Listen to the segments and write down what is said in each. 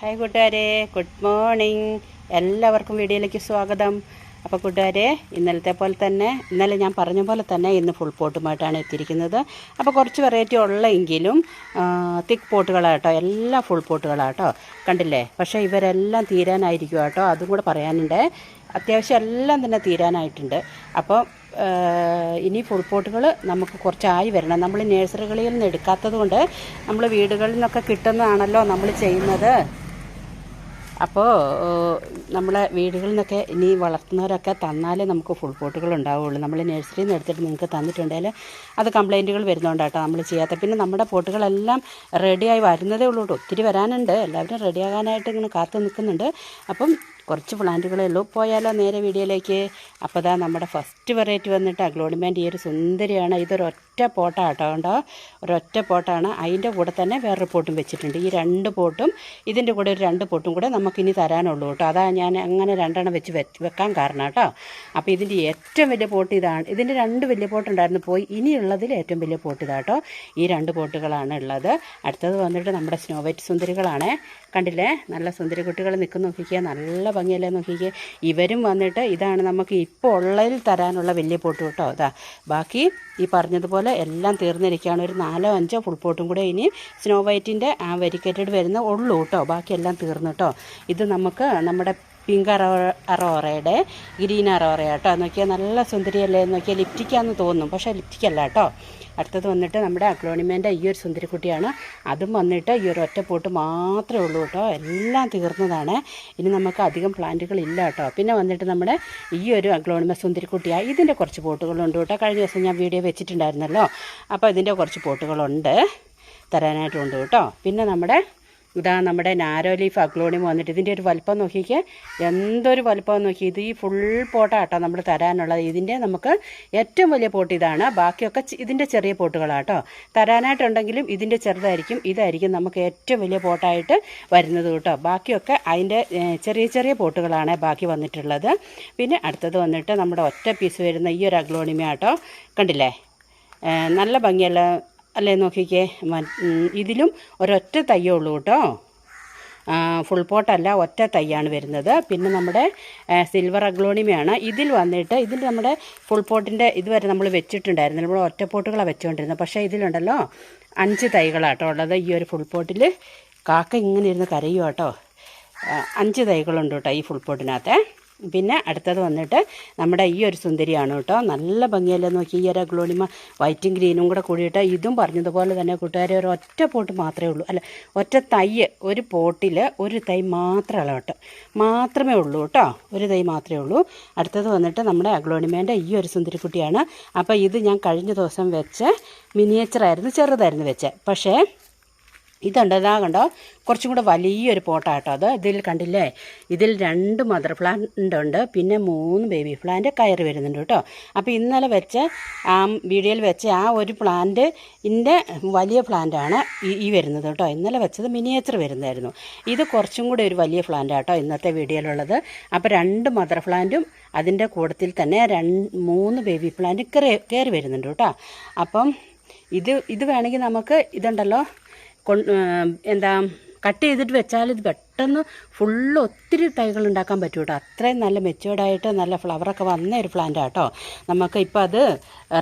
Hi കൂട്ടുകാരെ. Good morning എല്ലാവർക്കും വീഡിയോയിലേക്ക് സ്വാഗതം. അപ്പോൾ കൂട്ടുകാരെ ഇന്നലത്തെ പോലെ തന്നെ ഇന്നലെ ഞാൻ പറഞ്ഞ പോലെ തന്നെ ഇന്ന് ഫുൾ പോട്ടുമായിട്ടാണ് എത്തിയിരിക്കുന്നത്. അപ്പോൾ കുറച്ച് വെറൈറ്റി ഉള്ളെങ്കിലും തിക്ക് പോട്ടുകളാട്ടോ എല്ലാം ഫുൾ പോട്ടുകളാട്ടോ. കണ്ടില്ലേ? പക്ഷേ ഇവരെല്ലാം തീരാനായിരിക്കും കേട്ടോ അതും കൂടെ പറയാനുണ്ട്. അത്യാവശ്യം എല്ലാം തന്നെ തീരാനായിട്ടുണ്ട്. അപ്പോൾ ഇനി ഫുൾ പോട്ടുകൾ നമുക്ക് കുറച്ചായി വരണം. നമ്മൾ നഴ്സറികളിൽ നിന്ന് എടുക്കാത്തത് കൊണ്ട് നമ്മൾ വീടുകളിൽ നിന്നൊക്കെ കിട്ടുന്നതാണല്ലോ നമ്മൾ ചെയ്യുന്നത്. അപ്പോൾ നമ്മളെ വീടുകളിൽ നിന്നൊക്കെ ഇനി വളർത്തുന്നവരൊക്കെ തന്നാലേ നമുക്ക് ഫുൾ പോട്ടുകൾ ഉണ്ടാവുള്ളൂ. നമ്മൾ നഴ്സറിയിൽ നിന്ന് എടുത്തിട്ട് നിങ്ങൾക്ക് തന്നിട്ടുണ്ടെങ്കിൽ അത് കംപ്ലൈന്റുകൾ വരുന്നുണ്ടാട്ടോ നമ്മൾ ചെയ്യാത്ത. പിന്നെ നമ്മുടെ പോട്ടുകളെല്ലാം റെഡിയായി വരുന്നതേ ഉള്ളൂ കേട്ടോ. ഒത്തിരി വരാനുണ്ട്. എല്ലാവരും റെഡിയാകാനായിട്ട് ഇങ്ങനെ കാത്തു നിൽക്കുന്നുണ്ട്. അപ്പം കുറച്ച് പ്ലാന്റുകളേ ഉള്ളൂ. പോയാലോ നേരെ വീഡിയോയിലേക്ക്. അപ്പോൾ ഇതാ നമ്മുടെ ഫസ്റ്റ് വെറൈറ്റി വന്നിട്ട് അഗ്ലോണിമാന്റെ ഈ ഒരു സുന്ദരിയാണ്. ഇതൊരൊറ്റ കേട്ടോ കണ്ടോ? ഒരൊറ്റ പോട്ടാണ്. അതിന്റെ കൂടെ തന്നെ വേറൊരു പോട്ടും വെച്ചിട്ടുണ്ട്. ഈ രണ്ട് പോട്ടും ഇതിന്റെ കൂടെ ഒരു രണ്ട് പോട്ടും കൂടെ നമുക്കിനി തരാനുള്ളൂ കേട്ടോ. അതാ ഞാൻ അങ്ങനെ രണ്ടെണ്ണം വെച്ച് വെക്കാൻ കാരണം കേട്ടോ. അപ്പോൾ ഇതിന്റെ ഏറ്റവും വലിയ പോട്ട് ഇതാണ്. ഇതിന്റെ രണ്ട് വലിയ പോട്ടുണ്ടായിരുന്നു. പോയി ഇനിയുള്ളതിൽ ഏറ്റവും വലിയ പോട്ട് ഇതാട്ടോ. ഈ രണ്ട് പോട്ടുകളാണ് ഉള്ളത്. അടുത്തത് വന്നിട്ട് നമ്മുടെ സ്നോ വൈറ്റ് സുന്ദരികളാണ്. കണ്ടില്ലേ? നല്ല സുന്ദരി കുട്ടികൾ നിൽക്കുന്ന നോക്കിക്കുക നല്ല ഭംഗിയല്ലേ നോക്കിക്കുക ഇവരും വന്നിട്ട് ഇതാണ് നമുക്ക് ഇപ്പോൾ ഉള്ളതിൽ തരാനുള്ള വലിയ പോട്ട് കേട്ടോ അതാ ബാക്കി ഈ പറഞ്ഞതുപോലെ എല്ലാം തീർന്നിരിക്കുകയാണ്. ഒരു നാലോ അഞ്ചോ ഫുൾ പോട്ടും കൂടെ ഇനി സ്നോ വൈറ്റിന്റെ ആ വെരിക്കേറ്റഡ് വരുന്ന ഉള്ളൂ കേട്ടോ. ബാക്കിയെല്ലാം തീർന്നു കേട്ടോ. ഇത് നമുക്ക് നമ്മുടെ പിങ്ക് അറോ അറോറയുടെ ഗ്രീൻ അറോറ കേട്ടോ. നോക്കിയാൽ നല്ല സുന്ദരിയല്ലേ? നോക്കിയാൽ ലിപ്റ്റിക്കാന്ന് തോന്നും. പക്ഷേ ലിപ്റ്റിക്കല്ല കേട്ടോ. അടുത്തത് വന്നിട്ട് നമ്മുടെ അക്ലോണിമേന്റെ ഈ ഒരു സുന്ദരിക്കുട്ടിയാണ്. അതും വന്നിട്ട് ഈ ഒരു ഒറ്റ പോട്ട് മാത്രമേ ഉള്ളൂ കേട്ടോ. എല്ലാം തീർന്നതാണ്. ഇനി നമുക്ക് അധികം പ്ലാന്റുകൾ ഇല്ല കേട്ടോ. പിന്നെ വന്നിട്ട് നമ്മുടെ ഈ ഒരു അഗ്ലോണിമ സുന്ദരിക്കുട്ടിയാണ് ഇതിന്റെ കുറച്ച് പോട്ടുകളുണ്ട് കേട്ടോ. കഴിഞ്ഞ ദിവസം ഞാൻ വീഡിയോ വെച്ചിട്ടുണ്ടായിരുന്നല്ലോ. അപ്പോൾ ഇതിന്റെ കുറച്ച് പോട്ടുകളുണ്ട് തരാനായിട്ടുണ്ട് കേട്ടോ. പിന്നെ നമ്മുടെ ഇതാ നമ്മുടെ നാരോ ലീഫ് അഗ്ലോണിയം വന്നിട്ട് ഇതിന്റെ ഒരു വലിപ്പം നോക്കിക്കേ. എന്തൊരു വലിപ്പം നോക്കി. ഇത് ഈ ഫുൾ പോട്ടാട്ടോ നമ്മൾ തരാനുള്ളത്. ഇതിന്റെ നമുക്ക് ഏറ്റവും വലിയ പോട്ട് ഇതാണ്. ബാക്കിയൊക്കെ ഇതിന്റെ ചെറിയ പോട്ടുകളാട്ടോ. തരാനായിട്ടുണ്ടെങ്കിലും ഇതിന്റെ ചെറുതായിരിക്കും. ഇതായിരിക്കും നമുക്ക് ഏറ്റവും വലിയ പോട്ടായിട്ട് വരുന്നത് കേട്ടോ. ബാക്കിയൊക്കെ അതിന്റെ ചെറിയ ചെറിയ പോട്ടുകളാണ് ബാക്കി വന്നിട്ടുള്ളത്. പിന്നെ അടുത്തത് വന്നിട്ട് നമ്മുടെ ഒറ്റ പീസ് വരുന്ന ഈ ഒരു അഗ്ലോണിമ ആട്ടോ. കണ്ടില്ലേ? നല്ല ഭംഗിയല്ല അല്ലേ? നോക്കിക്കേ. ഇതിലും ഒരൊറ്റ തയ്യേ ഉള്ളൂ കേട്ടോ. ഫുൾ പോട്ടല്ല ഒറ്റ തൈയാണ് വരുന്നത്. പിന്നെ നമ്മുടെ സിൽവർ അഗ്ലോണിമയാണ്. ഇതിൽ വന്നിട്ട് ഇതിൽ നമ്മുടെ ഫുൾ പോട്ടിന്റെ ഇതുവരെ നമ്മൾ വെച്ചിട്ടുണ്ടായിരുന്നു നമ്മൾ ഒറ്റ പോട്ടുകളാണ് വെച്ചുകൊണ്ടിരുന്നത് പക്ഷേ ഇതിലുണ്ടല്ലോ അഞ്ച് തൈകളാട്ടോ ഉള്ളത്. ഈ ഒരു ഫുൾ പോട്ടിൽ കാക്ക ഇങ്ങനെ ഇരുന്ന് കരയും കേട്ടോ. അഞ്ച് തൈകളുണ്ട് കേട്ടോ ഈ ഫുൾ പോട്ടിനകത്ത് പിന്നെ അടുത്തത് വന്നിട്ട് നമ്മുടെ ഈ ഒരു സുന്ദരിയാണ് കേട്ടോ. നല്ല ഭംഗിയല്ലേ നോക്കി ഈ ഒരു ഗ്ലോണിമ വൈറ്റും ഗ്രീനും കൂടെ കൂടിയിട്ട് ഇതും പറഞ്ഞതുപോലെ തന്നെ കൂട്ടുകാരെ ഒരു ഒറ്റ പോട്ട് മാത്രമേ ഉള്ളൂ. അല്ല ഒറ്റ തൈ ഒരു പോട്ടിൽ ഒരു തൈ മാത്രമല്ല കേട്ടോ. മാത്രമേ ഉള്ളൂ കേട്ടോ. ഒരു തൈ മാത്രമേ ഉള്ളൂ. അടുത്തത് വന്നിട്ട് നമ്മുടെ അഗ്ലോണിമേന്റെ ഈ ഒരു സുന്ദരിക്കുട്ടിയാണ്. അപ്പോൾ ഇത് ഞാൻ കഴിഞ്ഞ ദിവസം വെച്ച മിനിയേച്ചറായിരുന്നു ചെറുതായിരുന്നു വെച്ചത് പക്ഷേ ഇതുണ്ട്. ഇതാ കണ്ടോ? കുറച്ചും കൂടെ വലിയൊരു പോട്ടാട്ടോ അത്. ഇതിൽ കണ്ടില്ലേ? ഇതിൽ രണ്ട് മദർ പ്ലാന്റ് ഉണ്ട്. പിന്നെ മൂന്ന് ബേബി പ്ലാന്റ് കയറി വരുന്നുണ്ട് കേട്ടോ. അപ്പോൾ ഇന്നലെ വെച്ച ആ വീഡിയോയിൽ വെച്ച ആ ഒരു പ്ലാന്റ് ഇന്റെ വലിയ പ്ലാന്റാണ് ഈ വരുന്നത് കേട്ടോ. ഇന്നലെ വെച്ചത് മിനിയേച്ചർ വരുന്നതായിരുന്നു. ഇത് കുറച്ചും കൂടെ ഒരു വലിയ പ്ലാന്റ് ആട്ടോ ഇന്നത്തെ വീഡിയോയിലുള്ളത്. അപ്പോൾ രണ്ട് മദർ പ്ലാന്റും അതിന്റെ കൂടത്തിൽ തന്നെ രണ്ട് മൂന്ന് ബേബി പ്ലാന്റ് കയറി വരുന്നുണ്ട് കേട്ടോ. അപ്പം ഇത് ഇത് വേണമെങ്കിൽ നമുക്ക് ഇതുണ്ടല്ലോ. എന്താ കട്ട് ചെയ്തിട്ട് വെച്ചാൽ ഇത് പെട്ടെന്ന് ഫുള്ള് ഒത്തിരി തൈകൾ ഉണ്ടാക്കാൻ പറ്റും കേട്ടോ അത്രയും നല്ല മെച്ചുവേർഡായിട്ട് നല്ല ഫ്ലവറൊക്കെ വന്ന ഒരു പ്ലാന്റ് കേട്ടോ നമുക്ക് ഇപ്പോൾ അത്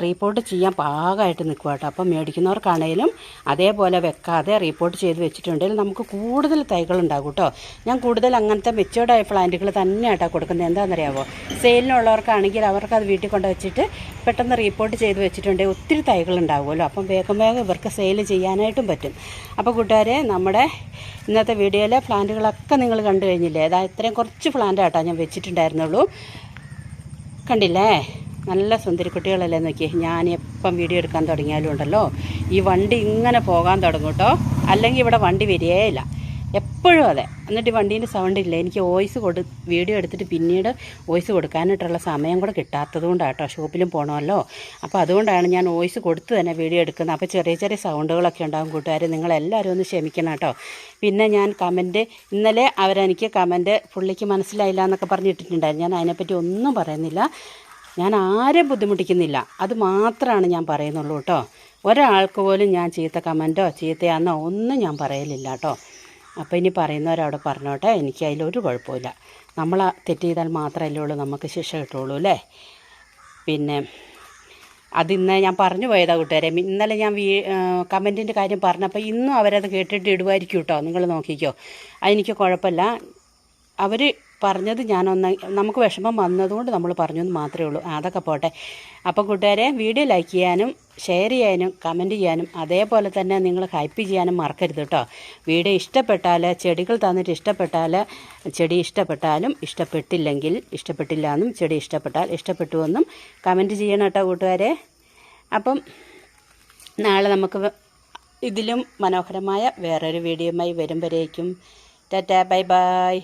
റീപ്പോർട്ട് ചെയ്യാൻ പാകമായിട്ട് നിൽക്കുക കേട്ടോ അപ്പോൾ മേടിക്കുന്നവർക്കാണേലും അതേപോലെ വെക്കാതെ റീപ്പോർട്ട് ചെയ്ത് വെച്ചിട്ടുണ്ടെങ്കിൽ നമുക്ക് കൂടുതൽ തൈകൾ ഉണ്ടാകും കേട്ടോ ഞാൻ കൂടുതൽ അങ്ങനത്തെ മെച്ചുവേർഡായ പ്ലാന്റുകൾ തന്നെയാട്ടോ കൊടുക്കുന്നത്. എന്താണെന്നറിയാമോ സെയിലിനുള്ളവർക്കാണെങ്കിൽ അവർക്ക് അത് വീട്ടിൽ കൊണ്ട് വെച്ചിട്ട് പെട്ടെന്ന് റീപ്പോർട്ട് ചെയ്ത് വെച്ചിട്ടുണ്ടെങ്കിൽ ഒത്തിരി തൈകൾ ഉണ്ടാകുമല്ലോ അപ്പം വേഗം വേഗം ഇവർക്ക് സെയിൽ ചെയ്യാനായിട്ടും പറ്റും. അപ്പോൾ കൂട്ടുകാരെ നമ്മുടെ ഇന്നത്തെ വീഡിയോയിലെ പ്ലാന്റുകളൊക്കെ നിങ്ങൾ കണ്ടു കഴിഞ്ഞില്ലേ? അതാ ഇത്രയും കുറച്ച് പ്ലാന്റ് ആട്ടാ ഞാൻ വെച്ചിട്ടുണ്ടായിരുന്നുള്ളൂ. കണ്ടില്ലേ? നല്ല സുന്ദരി കുട്ടികളല്ലേ നോക്കിയേ. ഞാൻ എപ്പം വീഡിയോ എടുക്കാൻ തുടങ്ങിയാലും ഉണ്ടല്ലോ. ഈ വണ്ടി ഇങ്ങനെ പോകാൻ തുടങ്ങും കേട്ടോ അല്ലെങ്കിൽ ഇവിടെ വണ്ടി വരികയില്ല എപ്പോഴും അതെ. എന്നിട്ട് വണ്ടീന്റെ സൗണ്ട് ഇല്ല. എനിക്ക് വോയിസ് കൊടു വീഡിയോ എടുത്തിട്ട് പിന്നീട് വോയിസ് കൊടുക്കാനായിട്ടുള്ള സമയം കൂടെ കിട്ടാത്തത് കൊണ്ടാട്ടോ ഷോപ്പിലും പോകണമല്ലോ അപ്പോൾ അതുകൊണ്ടാണ് ഞാൻ വോയിസ് കൊടുത്ത് തന്നെ വീഡിയോ എടുക്കുന്നത്. അപ്പോൾ ചെറിയ ചെറിയ സൗണ്ടുകളൊക്കെ ഉണ്ടാകും കൂട്ടുകാർ നിങ്ങളെല്ലാവരും ഒന്ന് ക്ഷമിക്കണം കേട്ടോ പിന്നെ ഞാൻ കമന്റ് ഇന്നലെ അവരെനിക്ക് കമന്റ് പുള്ളിക്ക് മനസ്സിലായില്ല എന്നൊക്കെ പറഞ്ഞിട്ടിട്ടുണ്ടായിരുന്നു. ഞാൻ അതിനെപ്പറ്റി ഒന്നും പറയുന്നില്ല. ഞാൻ ആരെയും ബുദ്ധിമുട്ടിക്കുന്നില്ല. അത് മാത്രമാണ് ഞാൻ പറയുന്നുള്ളൂ കേട്ടോ. ഒരാൾക്ക് പോലും ഞാൻ ചീത്ത കമന്റോ ചീത്തയാന്നോ ഒന്നും ഞാൻ പറയലില്ല കേട്ടോ. അപ്പോൾ ഇനി പറയുന്നവരവിടെ പറഞ്ഞോട്ടെ. എനിക്ക് അതിലൊരു കുഴപ്പമില്ല. നമ്മൾ തെറ്റ് ചെയ്താൽ മാത്രമല്ലേ ഉള്ളൂ നമുക്ക് ശിക്ഷ കിട്ടുള്ളൂ അല്ലേ? പിന്നെ അതിന്ന് ഞാൻ പറഞ്ഞു പോയതാ കൂട്ടുകാരെ. ഇന്നലെ ഞാൻ വീ കമന്റിന്റെ കാര്യം പറഞ്ഞപ്പോൾ ഇന്നും അവരത് കേട്ടിട്ട് ഇടുമായിരിക്കും കേട്ടോ. നിങ്ങൾ നോക്കിക്കോ. അതെനിക്ക് കുഴപ്പമില്ല. അവർ പറഞ്ഞത് ഞാനൊന്ന് നമുക്ക് വിഷമം വന്നതുകൊണ്ട് നമ്മൾ പറഞ്ഞു എന്ന് മാത്രമേ ഉള്ളൂ. അതൊക്കെ പോട്ടെ. അപ്പോൾ കൂട്ടുകാരെ വീഡിയോ ലൈക്ക് ചെയ്യാനും ഷെയർ ചെയ്യാനും കമന്റ് ചെയ്യാനും അതേപോലെ തന്നെ നിങ്ങൾ ഹൈപ്പ് ചെയ്യാനും മറക്കരുത് കേട്ടോ. വീഡിയോ ഇഷ്ടപ്പെട്ടാൽ ചെടികൾ തന്നിട്ട് ഇഷ്ടപ്പെട്ടാൽ ചെടി ഇഷ്ടപ്പെട്ടാലും ഇഷ്ടപ്പെട്ടില്ലെങ്കിൽ ഇഷ്ടപ്പെട്ടില്ല എന്നും ചെടി ഇഷ്ടപ്പെട്ടാൽ ഇഷ്ടപ്പെട്ടു എന്നും കമന്റ് ചെയ്യണം കേട്ടോ കൂട്ടുകാരെ. അപ്പം നാളെ നമുക്ക് ഇതിലും മനോഹരമായ വേറൊരു വീഡിയോയുമായി വരുമ്പോഴേക്കും. Tata bye bye